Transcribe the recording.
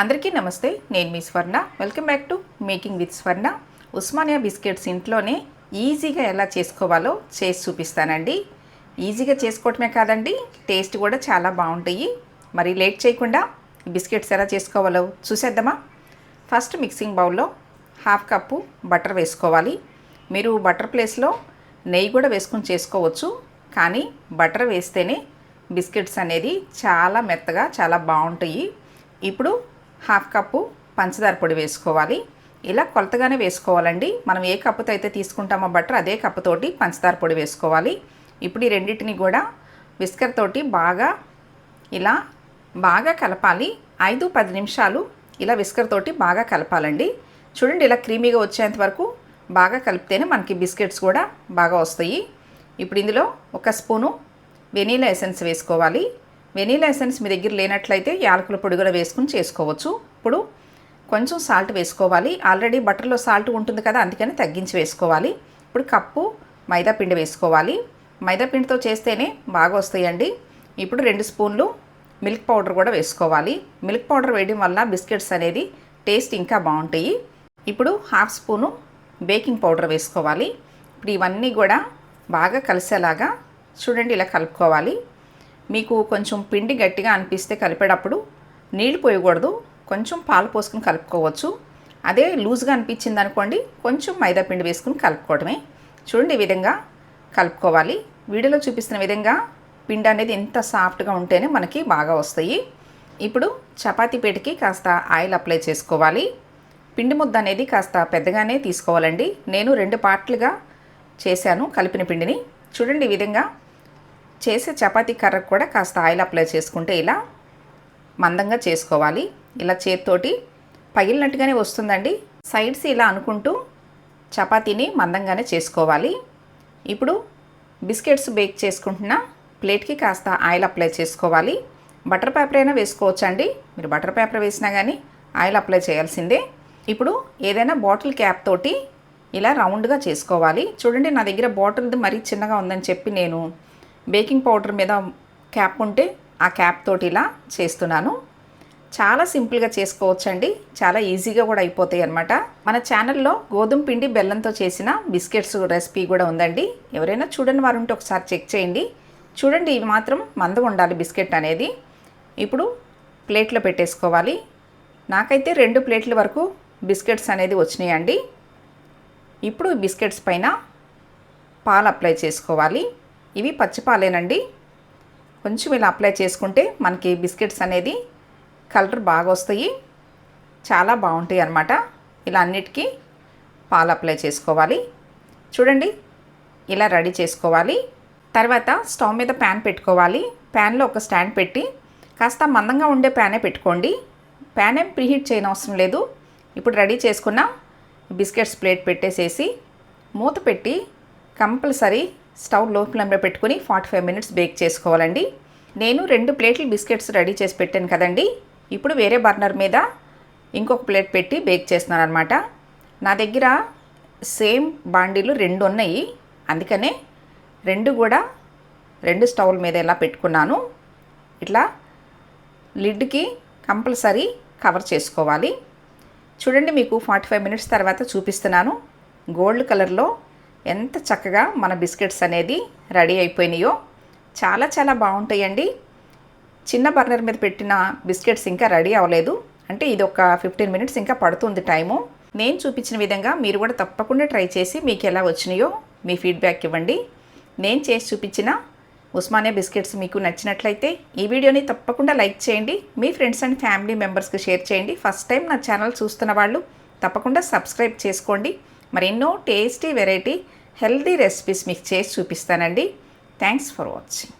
అందరికీ నమస్తే నేను మీ Swarna. Welcome back to making with Swarna Osmania biscuits ఇంట్లోనే ఈజీగా ఎలా చేసుకోవాలో చేసి చూపిస్తానండి. ఈజీగా చేసుకోవటమే కాదండి టేస్ట్ కూడా చాలా బాగుంటాయి. మరి లేట్ చేయకుండా బిస్కెట్స్ ఎలా చేసుకోవాలో చూసేద్దామా? ఫస్ట్ మిక్సింగ్ బౌల్లో హాఫ్ కప్పు బటర్ వేసుకోవాలి. మీరు బటర్ ప్లేస్లో నెయ్యి కూడా వేసుకొని చేసుకోవచ్చు. కానీ బటర్ వేస్తేనే బిస్కెట్స్ అనేది చాలా మెత్తగా చాలా బాగుంటాయి. ఇప్పుడు హాఫ్ కప్పు పంచదార పొడి వేసుకోవాలి. ఇలా కొలతగానే వేసుకోవాలండి. మనం ఏ కప్పుతో అయితే తీసుకుంటామో బట్టర్ అదే కప్పుతోటి పంచదార పొడి వేసుకోవాలి. ఇప్పుడు ఈ రెండింటిని కూడా విస్కర్ తోటి బాగా ఇలా బాగా కలపాలి. ఐదు పది నిమిషాలు ఇలా విస్కర్ తోటి బాగా కలపాలండి. చూడండి ఇలా క్రీమీగా వచ్చేంత వరకు బాగా కలిపితేనే మనకి బిస్కెట్స్ కూడా బాగా వస్తాయి. ఇప్పుడు ఇందులో ఒక స్పూను వెనీలా ఎసెన్స్ వేసుకోవాలి. వెనీలా ఎసెన్స్ మీ దగ్గర లేనట్లయితే యాలకుల పొడి కూడా వేసుకుని చేసుకోవచ్చు. ఇప్పుడు కొంచెం సాల్ట్ వేసుకోవాలి. ఆల్రెడీ బటర్లో సాల్ట్ ఉంటుంది కదా అందుకని తగ్గించి వేసుకోవాలి. ఇప్పుడు కప్పు మైదాపిండి వేసుకోవాలి. మైదాపిండితో చేస్తేనే బాగా వస్తాయండి. ఇప్పుడు రెండు స్పూన్లు మిల్క్ పౌడర్ కూడా వేసుకోవాలి. మిల్క్ పౌడర్ వేయడం వల్ల బిస్కెట్స్ అనేది టేస్ట్ ఇంకా బాగుంటాయి. ఇప్పుడు హాఫ్ స్పూను బేకింగ్ పౌడర్ వేసుకోవాలి. ఇప్పుడు ఇవన్నీ కూడా బాగా కలిసేలాగా చూడండి ఇలా కలుపుకోవాలి. మీకు కొంచెం పిండి గట్టిగా అనిపిస్తే కలిపేటప్పుడు నీళ్ళు పోయకూడదు. కొంచెం పాలు పోసుకుని కలుపుకోవచ్చు. అదే లూజ్గా అనిపించింది అనుకోండి కొంచెం మైదా పిండి వేసుకుని కలుపుకోవడమే చూడండి ఈ విధంగా కలుపుకోవాలి. వీడియోలో చూపిస్తున్న విధంగా పిండి అనేది ఎంత సాఫ్ట్గా ఉంటేనే మనకి బాగా వస్తాయి. ఇప్పుడు చపాతీ పీటకి కాస్త ఆయిల్ అప్లై చేసుకోవాలి. పిండి ముద్ద అనేది కాస్త పెద్దగానే తీసుకోవాలండి. నేను రెండు పార్ట్లుగా చేశాను కలిపిన పిండిని. చూడండి ఈ విధంగా చేసే చపాతీ కర్రకు కూడా కాస్త ఆయిల్ అప్లై చేసుకుంటే ఇలా మందంగా చేసుకోవాలి. ఇలా చేతితోటి పగిలినట్టుగానే వస్తుందండి. సైడ్స్ ఇలా అనుకుంటూ చపాతీని మందంగానే చేసుకోవాలి. ఇప్పుడు బిస్కెట్స్ బేక్ చేసుకుంటున్న ప్లేట్కి కాస్త ఆయిల్ అప్లై చేసుకోవాలి. బటర్ పేపర్ అయినా వేసుకోవచ్చండి. మీరు బటర్ పేపర్ వేసినా కానీ ఆయిల్ అప్లై చేయాల్సిందే. ఇప్పుడు ఏదైనా బాటిల్ క్యాప్ తోటి ఇలా రౌండ్గా చేసుకోవాలి. చూడండి నా దగ్గర బాటిల్ది మరీ చిన్నగా ఉందని చెప్పి నేను బేకింగ్ పౌడర్ మీద క్యాప్ ఉంటే ఆ క్యాప్ తోటి ఇలా చేస్తున్నాను. చాలా సింపుల్గా చేసుకోవచ్చండి. చాలా ఈజీగా కూడా అయిపోతాయి అనమాట మన ఛానల్లో గోధుమ పిండి బెల్లంతో చేసిన బిస్కెట్స్ రెసిపీ కూడా ఉందండి. ఎవరైనా చూడని వారు ఉంటే ఒకసారి చెక్ చేయండి. చూడండి ఇవి మాత్రం మందగా ఉండాలి బిస్కెట్ అనేది. ఇప్పుడు ప్లేట్లో పెట్టేసుకోవాలి. నాకైతే రెండు ప్లేట్ల వరకు బిస్కెట్స్ అనేది వచ్చినాయండి. ఇప్పుడు ఈ బిస్కెట్స్ పైన పాలు అప్లై చేసుకోవాలి. ఇవి పచ్చిపాలేనండి కొంచెం ఇలా అప్లై చేసుకుంటే మనకి బిస్కెట్స్ అనేది కలర్ బాగా వస్తాయి. చాలా బాగుంటాయి అన్నమాట. ఇలా అన్నిటికీ పాలు అప్లై చేసుకోవాలి. చూడండి ఇలా రెడీ చేసుకోవాలి. తర్వాత స్టవ్ మీద ప్యాన్ పెట్టుకోవాలి. ప్యాన్లో ఒక స్టాండ్ పెట్టి కాస్త మందంగా ఉండే ప్యానే పెట్టుకోండి. ప్యాన్ ఏం ప్రీహీట్ చేయనవసరం లేదు. ఇప్పుడు రెడీ చేసుకున్న బిస్కెట్స్ ప్లేట్ పెట్టేసేసి మూత పెట్టి కంపల్సరీ స్టవ్లో ఫ్లేమ్లో పెట్టుకుని ఫార్టీ ఫైవ్ మినిట్స్ బేక్ చేసుకోవాలండి. నేను రెండు ప్లేట్లు బిస్కెట్స్ రెడీ చేసి పెట్టాను కదండి. ఇప్పుడు వేరే బర్నర్ మీద ఇంకొక ప్లేట్ పెట్టి బేక్ చేస్తున్నాను అనమాట నా దగ్గర సేమ్ బాండీలు రెండు ఉన్నాయి. అందుకనే రెండు కూడా రెండు స్టవ్ల మీద ఇలా పెట్టుకున్నాను. ఇట్లా లిడ్కి కంపల్సరీ కవర్ చేసుకోవాలి. చూడండి మీకు ఫార్టీ ఫైవ్ మినిట్స్ తర్వాత చూపిస్తున్నాను. గోల్డ్ కలర్లో ఎంత చక్కగా మన బిస్కెట్స్ అనేది రెడీ అయిపోయినాయో చాలా చాలా బాగుంటాయండి. చిన్న బర్నర్ మీద పెట్టిన బిస్కెట్స్ ఇంకా రెడీ అవ్వలేదు. అంటే ఇది ఒక ఫిఫ్టీన్ మినిట్స్ ఇంకా పడుతుంది టైము. నేను చూపించిన విధంగా మీరు కూడా తప్పకుండా ట్రై చేసి మీకు ఎలా వచ్చినాయో మీ ఫీడ్బ్యాక్ ఇవ్వండి. నేను చేసి చూపించిన ఉస్మానియా బిస్కెట్స్ మీకు నచ్చినట్లయితే ఈ వీడియోని తప్పకుండా లైక్ చేయండి. మీ ఫ్రెండ్స్ అండ్ ఫ్యామిలీ మెంబర్స్కి షేర్ చేయండి. ఫస్ట్ టైం నా ఛానల్ చూస్తున్న వాళ్ళు తప్పకుండా సబ్స్క్రైబ్ చేసుకోండి. మరెన్నో టేస్టీ వెరైటీ హెల్దీ రెసిపీస్ మీకు చేసి చూపిస్తానండి. Thanks for watching.